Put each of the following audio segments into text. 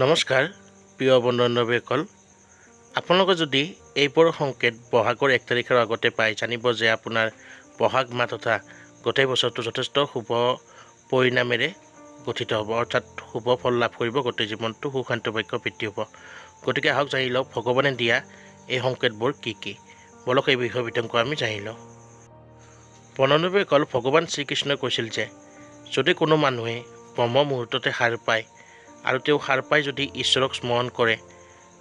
নমস্কাৰ, প্ৰিয় বন্ধু বান্ধৱীসকল আপোনালোকে যদি এইবোৰ সংকেত বহাগৰ এক তাৰিখৰ আগতে পায় জানিব যে আপোনাৰ বহাগ মাহ তথা গোটেই বছৰটো যথেষ্ট শুভ পৰিণামেৰে গঠিত হ'ব, অৰ্থাৎ শুভ ফল লাভ কৰিব, গোটেই জীৱনটো সুখ বাক্য বৃদ্ধি হ'ব। গতিকে আহক জানি লওক, ভগৱানে দিয়া এই সংকেতবোৰ কি কি। বলক এই বিষয়ে বিতংকৈ আমি জানি লওঁ। বন্ধুবান্ধৱীসকল ভগৱান শ্ৰীকৃষ্ণই কৈছিল যে, যদি কোনো মানুহে ব্ৰহ্ম মুহূৰ্ততে সাৰ পায় আৰু তেওঁ সাৰ পাই যদি ঈশ্বৰক স্মৰণ কৰে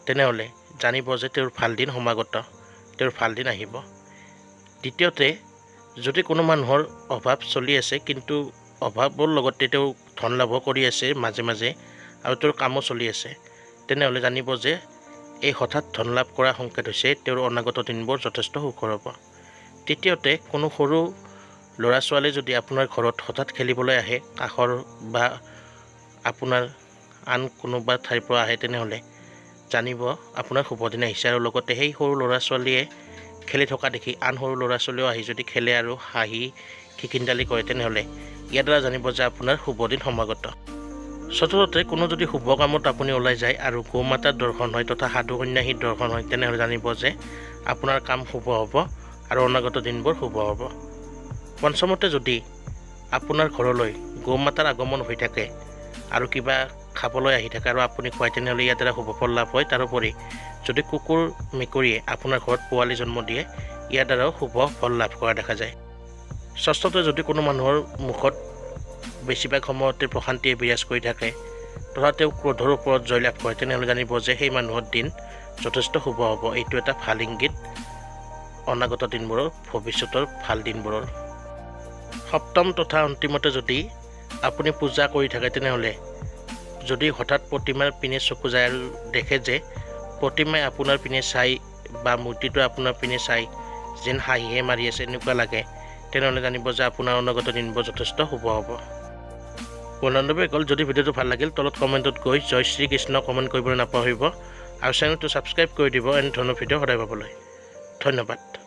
তেনেহ'লে জানিব যে তেওঁৰ ভাল দিন সমাগত তেওঁৰ ভাল দিন আহিব। দ্বিতীয়তে যদি কোনো মানুহৰ অভাৱ চলি আছে কিন্তু অভাৱৰ লগতে তেওঁ ধন লাভো কৰি আছে মাজে মাজে আৰু তেওঁৰ কামো চলি আছে তেনেহ'লে জানিব যে এই হঠাৎ ধন লাভ কৰা সংকেত হৈছে তেওঁৰ অনাগত দিনবোৰ যথেষ্ট সুখৰ হ'ব। তৃতীয়তে কোনো সৰু ল'ৰা ছোৱালী যদি আপোনাৰ ঘৰত হঠাৎ খেলিবলৈ আহে কাষৰ বা আপোনাৰ আন কোনোবা ঠাইৰ পৰা আহে তেনেহ'লে জানিব আপোনাৰ শুভ দিন আহিছে। আৰু লগতে সেই সৰু ল'ৰা ছোৱালীয়ে খেলি থকা দেখি আন সৰু ল'ৰা ছোৱালীও আহি যদি খেলে আৰু হাঁহি খিকিন্দালি কৰে তেনেহ'লে ইয়াৰ দ্বাৰা জানিব যে আপোনাৰ শুভ দিন সমাগত। চতুৰ্থতে কোনো যদি শুভ কামত আপুনি ওলাই যায় আৰু গৌ মাতাৰ দৰ্শন হয় তথা সাধু সন্যাসীৰ দৰ্শন হয় তেনেহ'লে জানিব যে আপোনাৰ কাম শুভ হ'ব আৰু অনাগত দিনবোৰ শুভ হ'ব। পঞ্চমতে যদি আপোনাৰ ঘৰলৈ গৌ মাতাৰ আগমন হৈ থাকে আৰু কিবা খাবলৈ আহি থাকে আৰু আপুনি খুৱাই তেনেহ'লে ইয়াৰ দ্বাৰা শুভ ফল লাভ হয়। তাৰোপৰি যদি কুকুৰ মেকুৰীয়ে আপোনাৰ ঘৰত পোৱালি জন্ম দিয়ে ইয়াৰ দ্বাৰাও শুভ ফল লাভ কৰা দেখা যায়। ষষ্ঠতে যদি কোনো মানুহৰ মুখত বেছিভাগ সময়তে প্ৰশান্তিয়ে বিৰাজ কৰি থাকে তথা তেওঁ ক্ৰোধৰ ওপৰত জয়লাভ কৰে তেনেহ'লে জানিব যে সেই মানুহৰ দিন যথেষ্ট শুভ হ'ব। এইটো এটা ভাল ইংগিত অনাগত দিনবোৰৰ ভৱিষ্যতৰ ভাল দিনবোৰৰ সপ্তম তথা অন্তিমতে যদি আপুনি পূজা কৰি থাকে তেনেহ'লে যদি হঠাৎ প্ৰতিমাৰ পিনে চকু যায় আৰু দেখে যে প্ৰতিমাই আপোনাৰ পিনে চাই বা মূৰ্তিটো আপোনাৰ পিনে চাই যেন হাঁহিহে মাৰি আছে এনেকুৱা লাগে, তেনেহ'লে জানিব যে আপোনাৰ অনাগত দিনবোৰ যথেষ্ট শুভ হ'ব। বন্ধুবান্ধৱীসকল যদি ভিডিঅ'টো ভালো লাগিল, তলত কমেণ্টত গৈ জয় শ্ৰীকৃষ্ণ কমেণ্ট কৰিবলৈ নাপাহৰিব আৰু চেনেলটো ছাবস্ক্ৰাইব কৰি দিব এনে ধৰণৰ ভিডিঅ' সদায় পাবলৈ। ধন্যবাদ।